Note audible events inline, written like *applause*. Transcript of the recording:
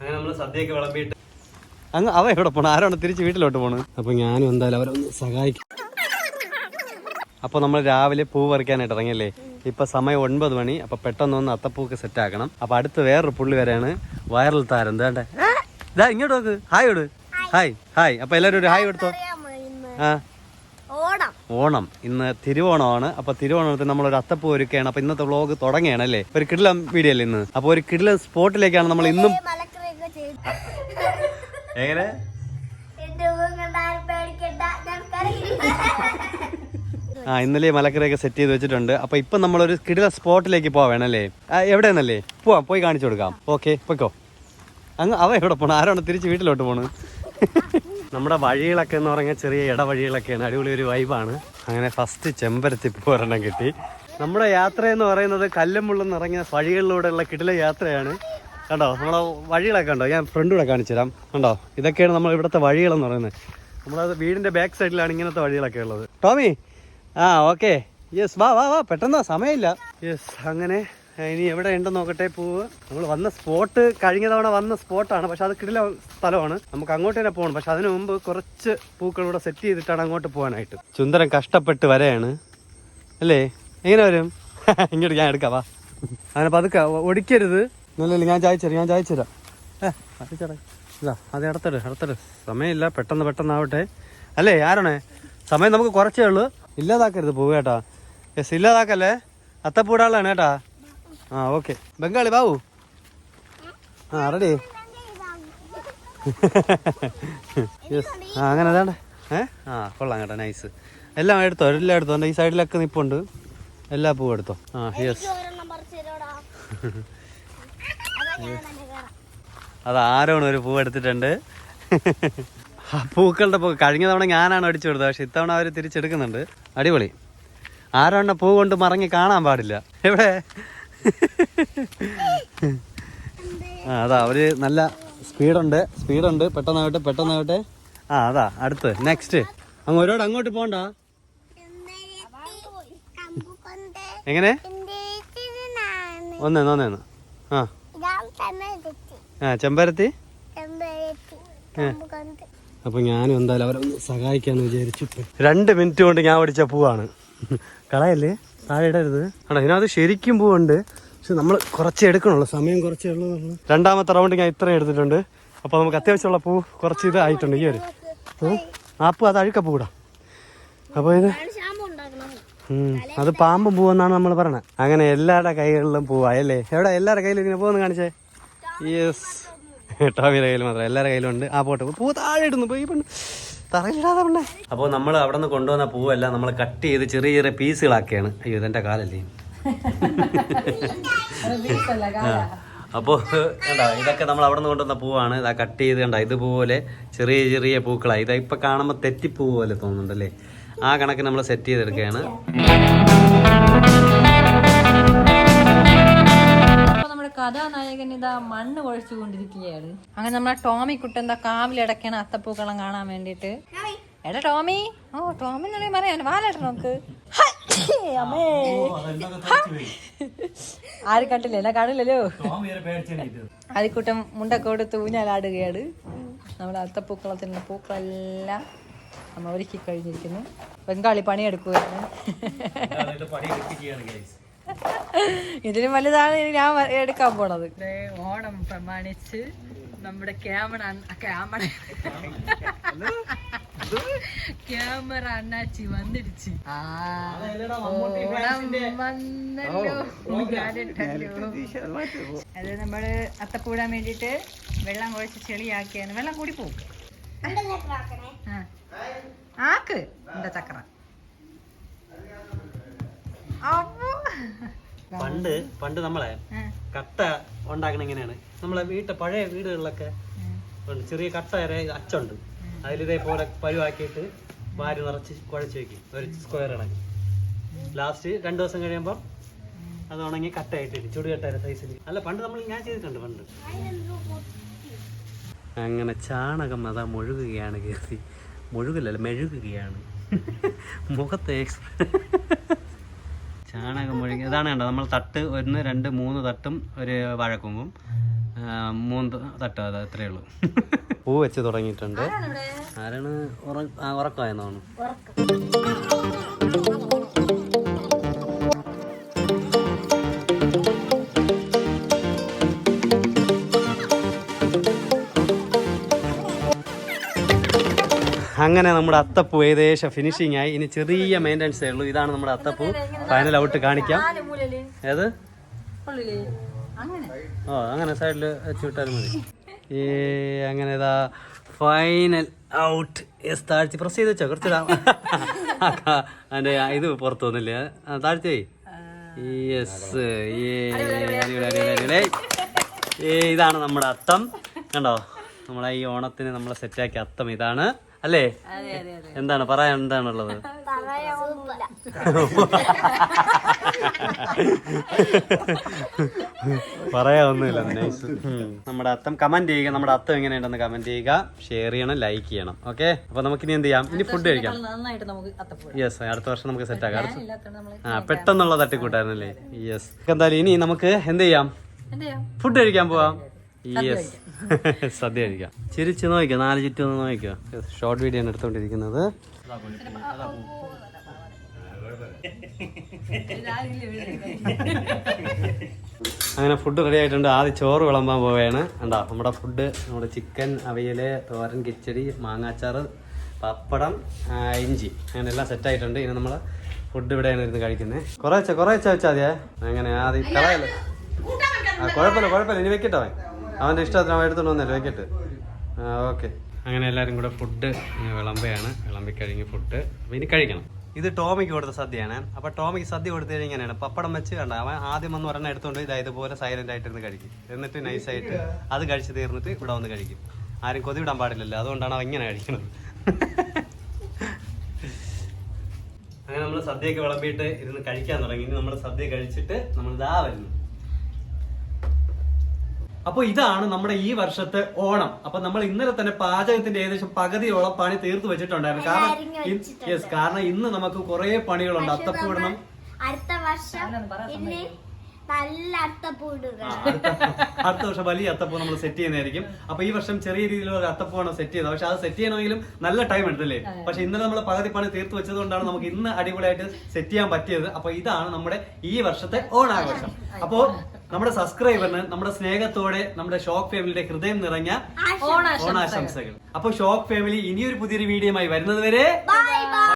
അങ്ങനെ നമ്മൾ സദ്യയൊക്കെ വിളമ്പിയിട്ട്. അങ്ങ് അവ എവിടെ പോണു? ആരാണ് തിരിച്ച് വീട്ടിലോട്ട് പോണ്? അപ്പൊ ഞാനും എന്തായാലും അവരൊന്ന് സഹായിക്കും. അപ്പൊ നമ്മൾ രാവിലെ പൂ പറിക്കാനായിട്ട് ഇറങ്ങിയല്ലേ? ഇപ്പൊ സമയം ഒൻപത് മണി. അപ്പൊ പെട്ടെന്ന് ഒന്ന് അത്തപ്പൂക്ക് സെറ്റ് ആക്കണം. അപ്പൊ അടുത്ത് വേറൊരു പുള്ളി വരെയാണ് വൈറൽ താരം. എന്താണ്ട് ഇതാ ഇങ്ങോട്ട് നോക്ക്. ഹായ് ഇട്. ഹായ് ഹായ് അപ്പൊ എല്ലാരും ഒരു ഹായ് കൊടുത്തോ ആ. ഓണം. ഓണം. ഇന്ന് തിരുവോണമാണ്. അപ്പൊ തിരുവോണത്തിന് നമ്മളൊരു അത്തപ്പൂ ഒരുക്കുകയാണ്. അപ്പൊ ഇന്നത്തെ വ്ളോഗ് തുടങ്ങുകയാണ് അല്ലേ? ഒരു കിടിലം വീഡിയോ അല്ലേ ഇന്ന്? അപ്പൊ ഒരു കിടിലം സ്പോട്ടിലേക്കാണ് നമ്മൾ ഇന്നും എങ്ങനെ? ആ ഇന്നലെ മലക്കരയൊക്കെ സെറ്റ് ചെയ്ത് വെച്ചിട്ടുണ്ട്. അപ്പൊ ഇപ്പൊ നമ്മളൊരു കിടില സ്പോട്ടിലേക്ക് പോവേണല്ലേ? എവിടെയെന്നല്ലേ പോവാം പോയി കാണിച്ചു കൊടുക്കാം. ഓക്കെ പൊയ്ക്കോ. അങ്ങ് അവ എവിടെ പോണു? ആരാണ് തിരിച്ച് വീട്ടിലോട്ട് പോണ്? നമ്മുടെ വഴികളൊക്കെ എന്ന് പറഞ്ഞാൽ ചെറിയ ഇടവഴികളൊക്കെയാണ്. അടിപൊളി ഒരു വൈബാണ് അങ്ങനെ ഫസ്റ്റ് ചെമ്പരത്തി പോരെണ്ണം ഒരെണ്ണം കിട്ടി. നമ്മുടെ യാത്ര എന്ന് പറയുന്നത് കല്ലും മുള്ളും നിറഞ്ഞ വഴികളിലൂടെയുള്ള കിടില യാത്രയാണ്. കണ്ടോ? നമ്മളെ വഴികളൊക്കെ ഉണ്ടോ ഞാൻ ഫ്രണ്ട് ഫ്രണ്ടിലൂടെ കാണിച്ചു തരാം കണ്ടോ? ഇതൊക്കെയാണ് നമ്മൾ ഇവിടുത്തെ വഴികളെന്ന് പറയുന്നത്. നമ്മളത് വീടിന്റെ ബാക്ക് സൈഡിലാണ് ഇങ്ങനത്തെ വഴികളൊക്കെ ഉള്ളത്. ടോമി? ആ ഓക്കെ യെസ് വാ വാ വാ. പെട്ടെന്ന് സമയമില്ല. യെസ് അങ്ങനെ ഇനി എവിടെ ഉണ്ടെന്ന് നോക്കട്ടെ പൂവ്. നമ്മൾ വന്ന സ്പോട്ട് കഴിഞ്ഞ തവണ വന്ന സ്പോട്ടാണ് പക്ഷെ അത് കിടില സ്ഥലമാണ്. നമുക്ക് അങ്ങോട്ട് തന്നെ പോകണം. പക്ഷെ അതിനു മുമ്പ് കുറച്ച് പൂക്കളൂടെ സെറ്റ് ചെയ്തിട്ടാണ് അങ്ങോട്ട് പോകാനായിട്ട്. ചുന്ദരം കഷ്ടപ്പെട്ട് വരെയാണ്. അല്ലേ? എങ്ങനെ വരും? *laughs* ഇങ്ങോട്ട് ഞാൻ എടുക്കാം വാ. അങ്ങനെ പതുക്കെ ഒടിക്കരുത്. ഇല്ലല്ല ഞാൻ ചായച്ചുതരാം ഞാൻ ചായച്ചുതരാം ഏ അത് ഇടത്തിട് ഇടത്തിട് സമയമില്ല പെട്ടെന്ന് പെട്ടെന്നാവട്ടെ. അല്ലേ ആരാണേ? സമയം നമുക്ക് കുറച്ചേ ഉള്ളൂ. ഇല്ലാതാക്കരുത് പോവുക കേട്ടാ യെസ് ഇല്ലാതാക്കല്ലേ? അത്തപ്പൂടാളാണ് കേട്ടാ ആ ഓക്കെ. ബംഗാളി ബാബു ആ റെഡി. യെസ് ആ അങ്ങനെ അതാണ്ട് ഏ? ആ കൊള്ളാം കേട്ടോ നൈസ്. എല്ലാം എടുത്തോ? എല്ലാം എടുത്തോ? എന്റെ ഈ സൈഡിലൊക്കെ നിപ്പുണ്ട്. എല്ലാ പൂവും എടുത്തോ? ആ യെസ്. *laughs* അതാ ആരോണ് ഒരു പൂ എടുത്തിട്ടുണ്ട്? ആ പൂക്കളുടെ പൂ കഴിഞ്ഞ തവണ ഞാനാണ് അടിച്ചു കൊടുത്തത് പക്ഷെ ഇത്തവണ അവർ തിരിച്ചെടുക്കുന്നുണ്ട്. അടിപൊളി. ആരോണ്ണ പൂ കൊണ്ട് മറങ്ങി കാണാൻ പാടില്ല. എവിടെ? ആ അതാ അവർ നല്ല സ്പീഡുണ്ട് സ്പീഡുണ്ട്. പെട്ടെന്നാവട്ടെ പെട്ടെന്നാവട്ടെ. ആ അതാ അടുത്ത് നെക്സ്റ്റ് അങ്ങ് ഒരുപാട് അങ്ങോട്ട് പോണ്ട. എങ്ങനെ? ഒന്നേന്ന് ഒന്നേന്ന് ആ. ആ ചെമ്പരത്തി? അപ്പൊ ഞാനും എന്തായാലും അവരെ ഒന്ന് സഹായിക്കാന്ന് വിചാരിച്ചു. രണ്ട് മിനിറ്റ് കൊണ്ട് ഞാൻ ഓടിച്ച പൂവാണ്. കളയല്ലേ? താഴെ ഇടരുത്. ആണോ ഇതിനകത്ത് ശരിക്കും പൂവുണ്ട്. പക്ഷെ നമ്മൾ കുറച്ച് എടുക്കണുള്ളൂ. സമയം കുറച്ചേ ഉള്ളൂ. രണ്ടാമത്തെ റൗണ്ട് ഞാൻ ഇത്രയും എടുത്തിട്ടുണ്ട്. അപ്പൊ നമുക്ക് അത്യാവശ്യമുള്ള പൂ കുറച്ച് ഇത് ആയിട്ടുണ്ട്. ഈ ഒരു. ഉം. ആ പൂ അത് അഴുക്ക പൂടാ. അപ്പൊ ഇത്. അത് പാമ്പും പൂവെന്നാണ് നമ്മൾ പറയണത് അങ്ങനെ എല്ലാവരുടെ കൈകളിലും പൂവായല്ലേ എവിടെ? എല്ലാവരുടെ കയ്യിലും ഇങ്ങനെ പൂവെന്ന് കാണിച്ചേ? യെസ് ടോമിയുടെ കയ്യിൽ മാത്രം. എല്ലാവരുടെ കയ്യിലും ഉണ്ട്. ആ പോട്ടെ. പൂ താഴെ ഇടുന്നു. പോയി പെണ്ണ്. തറയിലിടാതെ പെണ്ണേ. അപ്പോൾ നമ്മൾ അവിടെ നിന്ന് കൊണ്ടുവന്ന പൂവെല്ലാം നമ്മൾ കട്ട് ചെയ്ത് ചെറിയ ചെറിയ പീസുകളാക്കിയാണ്. അയ്യോ ഇതെന്റെ കാലല്ലേ. അപ്പോൾ കണ്ടോ ഇതൊക്കെ നമ്മൾ അവിടെ നിന്ന് കൊണ്ടുവന്ന പൂവാണ്. ഇതാ കട്ട് ചെയ്ത് കണ്ട ഇതുപോലെ ചെറിയ ചെറിയ പൂക്കളാണ് ഇതാ ഇപ്പം കാണുമ്പോൾ തെറ്റിപ്പൂ പോലെ തോന്നുന്നുണ്ടല്ലേ? ആ കണക്ക് നമ്മൾ സെറ്റ് ചെയ്തെടുക്കുകയാണ്. കഥാനായകൻ ഇതാ മണ്ണ് കുഴച്ചു കൊണ്ടിരിക്കുകയാണ് അങ്ങനെ നമ്മളെ ടോമി കുട്ടൻ എന്താ കാവിലടക്കണ അത്തപ്പൂക്കളം കാണാൻ വേണ്ടിട്ട് എടാ ടോമി. ഓ ടോമി എന്നുള്ള പറയാൻ വാലേട്ട നമുക്ക് ആര് കണ്ടില്ല? എന്നെ കാണില്ലല്ലോ. അരിക്കൂട്ടം മുണ്ടൊക്കെ കൊടുത്ത് ഊഞ്ഞാലാടുകയാണ്. നമ്മുടെ അത്തപ്പൂക്കളത്തിനുള്ള പൂക്കളെല്ലാം നമ്മൾ ഒരുക്കി കഴിഞ്ഞിരിക്കുന്നു ബംഗാളി പണിയെടുക്കുകയാണ് ഇതിലും വലുതാണ് ഞാൻ എടുക്കാൻ പോണത്. ഓണം പ്രമാണിച്ച് നമ്മുടെ ക്യാമറ ക്യാമറ ക്യാമറ അണ്ണാച്ചി വന്നിടിച്ച്. അത് നമ്മൾ അത്തപ്പൂടാൻ വേണ്ടിട്ട് വെള്ളം കുഴച്ച് ചെളിയാക്കിയാണ്. വെള്ളം കൂടി പോകും ആ. ആക്ക്. എന്താ ചക്ര? പണ്ട് പണ്ട് നമ്മളെ കട്ട ഉണ്ടാക്കണ എങ്ങനെയാണ്? നമ്മളെ വീട്ട് പഴയ വീടുകളിലൊക്കെ ഉണ്ട്. ചെറിയ കട്ട വരെ അച്ചുണ്ട്. അതിലിതേപോലെ പരുവാക്കിയിട്ട് വാരി നിറച്ച് കുഴച്ച് വെക്കും. ഒരു സ്ക്വയർ ഇണങ്ങി ലാസ്റ്റ് രണ്ടു ദിവസം കഴിയുമ്പോൾ അത് ഉണങ്ങി കട്ടയായിട്ട് ചുടുകട്ട സൈസിൽ അല്ല പണ്ട് നമ്മൾ ഞാൻ ചെയ്തിട്ടുണ്ട് പണ്ട്. അങ്ങനെ ചാണകം അതാ മുഴുകുകയാണ് കീർത്തി മുഴുകില്ലല്ലോ മെഴുകുകയാണ്. *laughs* മുഖത്തെ ചാണകം മുഴുകി ഇതാണ് കണ്ടോ നമ്മൾ തട്ട് ഒന്ന് രണ്ട് മൂന്ന് തട്ടും ഒരു വാഴക്കൊമ്പും മൂന്ന് തട്ട് അത് അത്രേ ഉള്ളൂ. പൂ വെച്ച് തുടങ്ങിയിട്ടുണ്ട്. ആരാണ്? ഉറക്കമായെന്നാണ് അങ്ങനെ നമ്മുടെ അത്തപ്പൂ ഏകദേശം ഫിനിഷിംഗ് ആയി. ഇനി ചെറിയ മെയിന്റെനൻസേ ഉള്ളൂ. ഇതാണ് നമ്മുടെ അത്തപ്പൂ. ഫൈനൽ ഔട്ട് കാണിക്കാം. ഏത്? ഓ അങ്ങനെ സൈഡിൽ വെച്ച് വിട്ടാലും മതി. ഈ അങ്ങനെ ഇതാ ഫൈനൽ ഔട്ട് എസ് താഴ്ത്തി. പ്രസ് ചെയ്ത് വെച്ചോ കുറച്ച് *laughs* അതിന്റെ ഇത് പുറത്തു വന്നില്ലേ? ആ, താഴ്ത്തി. യെസ് ഏ ഇതാണ് നമ്മുടെ അത്തം. കണ്ടോ? നമ്മളെ ഈ ഓണത്തിന് നമ്മളെ സെറ്റാക്കിയ അത്തം ഇതാണ്. അല്ലേ? എന്താണ്? പറയാൻ എന്താണുള്ളത്? പറയാ ഒന്നുമില്ല നൈസ്. നമ്മുടെ അത്തം കമന്റ് ചെയ്യുക നമ്മുടെ അത്തം എങ്ങനെയുണ്ടെന്ന് കമന്റ് ചെയ്യുക. ഷെയർ ചെയ്യണം ലൈക്ക് ചെയ്യണം. ഓക്കെ അപ്പൊ നമുക്ക് ഇനി എന്ത് ചെയ്യാം? ഇനി ഫുഡ് കഴിക്കാം. യെസ് അടുത്ത വർഷം നമുക്ക് സെറ്റ് ആക്കാം. ആ പെട്ടെന്നുള്ള തട്ടിക്കൂട്ടായിരുന്നല്ലേ? യെസ് എന്തായാലും ഇനി നമുക്ക് എന്ത് ചെയ്യാം? ഫുഡ് കഴിക്കാൻ പോവാം. *laughs* സദ്യ കഴിക്കാം. ചിരിച്ച് നോക്കിയോ നാല് ചുറ്റും ഒന്ന് നോക്കിയോ ഷോർട്ട് വീഡിയോ ആണ് എടുത്തോണ്ടിരിക്കുന്നത്. അങ്ങനെ ഫുഡ് റെഡി ആയിട്ടുണ്ട്. ആദ്യം ചോറ് വിളമ്പാൻ പോവുകയാണ്. കണ്ടോ നമ്മുടെ ഫുഡ് നമ്മുടെ ചിക്കൻ അവിയൽ തോരൻ കിച്ചടി മാങ്ങാച്ചാറ് പപ്പടം ഇഞ്ചി. അങ്ങനെ എല്ലാം സെറ്റ് ആയിട്ടുണ്ട്. ഇനി നമ്മൾ ഫുഡ് ഇവിടെയാണ് ഇരുന്ന് കഴിക്കുന്നത് കുറേച്ച കുറേ വെച്ചാൽ മതിയേ. അങ്ങനെ ആദ്യം കളയല്ലേ ആ കുഴപ്പമില്ല കുഴപ്പമില്ല. ഇനി വെക്കട്ടോ അവന്റെ ഇഷ്ടത്തിന് അവൻ എടുത്തോണ്ട് വന്നല്ലോ വെക്കട്ടെ. ഓക്കെ. അങ്ങനെ എല്ലാവരും കൂടെ ഫുഡ് വിളമ്പയാണ്. വിളമ്പി കഴിഞ്ഞ് ഫുഡ് അപ്പോൾ ഇനി കഴിക്കണം. ഇത് ടോമിക്ക് കൊടുത്ത സദ്യയാണ്. അപ്പൊ ടോമിക്ക് സദ്യ കൊടുത്തു കഴിഞ്ഞാൽ ഇങ്ങനെയാണ് പപ്പടം വെച്ച് കണ്ട അവൻ ആദ്യം വന്ന് പറഞ്ഞാൽ എടുത്തോണ്ട് ഇത് ഇതുപോലെ സൈലന്റ് ആയിട്ട് ആയിട്ടിരുന്ന് കഴിക്കും. എന്നിട്ട് നൈസായിട്ട് അത് കഴിച്ച് തീർന്നിട്ട് ഇവിടെ വന്ന് കഴിക്കും. ആരും കൊതി വിടാൻ പാടില്ലല്ലോ. അതുകൊണ്ടാണ് അവൻ ഇങ്ങനെ കഴിക്കുന്നത്. അങ്ങനെ നമ്മൾ സദ്യയൊക്കെ വിളമ്പിയിട്ട് ഇരുന്ന് കഴിക്കാൻ തുടങ്ങി. ഇനി നമ്മൾ സദ്യ കഴിച്ചിട്ട് നമ്മൾ ഇതാ വരുന്നു. അപ്പോൾ ഇതാണ് നമ്മുടെ ഈ വർഷത്തെ ഓണം. അപ്പൊ നമ്മൾ ഇന്നലെ തന്നെ പാചകത്തിന്റെ ഏകദേശം പകുതിയോളം പണി തീർത്തു വെച്ചിട്ടുണ്ടായിരുന്നു. കാരണം യെസ് കാരണം ഇന്ന് നമുക്ക് കുറെ പണികളുണ്ട്. അത്തപ്പൂടണം അടുത്ത വർഷം നല്ല അടുത്ത *laughs* അടുത്ത വർഷം വലിയ അത്തപ്പൂ നമ്മൾ സെറ്റ് ചെയ്യുന്നതായിരിക്കും. അപ്പൊ ഈ വർഷം ചെറിയ രീതിയിലുള്ള ഒരു അത്തപ്പൂവാണ് സെറ്റ് ചെയ്തത് പക്ഷെ അത് സെറ്റ് ചെയ്യണമെങ്കിലും നല്ല ടൈം എടുത്തല്ലേ പക്ഷെ ഇന്നലെ നമ്മൾ പകുതി പണി തീർത്തു വെച്ചതുകൊണ്ടാണ് നമുക്ക് ഇന്ന് അടിപൊളിയായിട്ട് സെറ്റ് ചെയ്യാൻ പറ്റിയത്. അപ്പൊ ഇതാണ് നമ്മുടെ ഈ വർഷത്തെ ഓണാഘോഷം. അപ്പോ നമ്മുടെ സബ്സ്ക്രൈബറിന് നമ്മുടെ സ്നേഹത്തോടെ നമ്മുടെ ഷോക്ക് ഫാമിലിയുടെ ഹൃദയം നിറഞ്ഞ ഓണാശംസകൾ. അപ്പൊ ഷോക്ക് ഫാമിലി ഇനിയൊരു പുതിയൊരു വീഡിയോയുമായി വരുന്നത് വരെ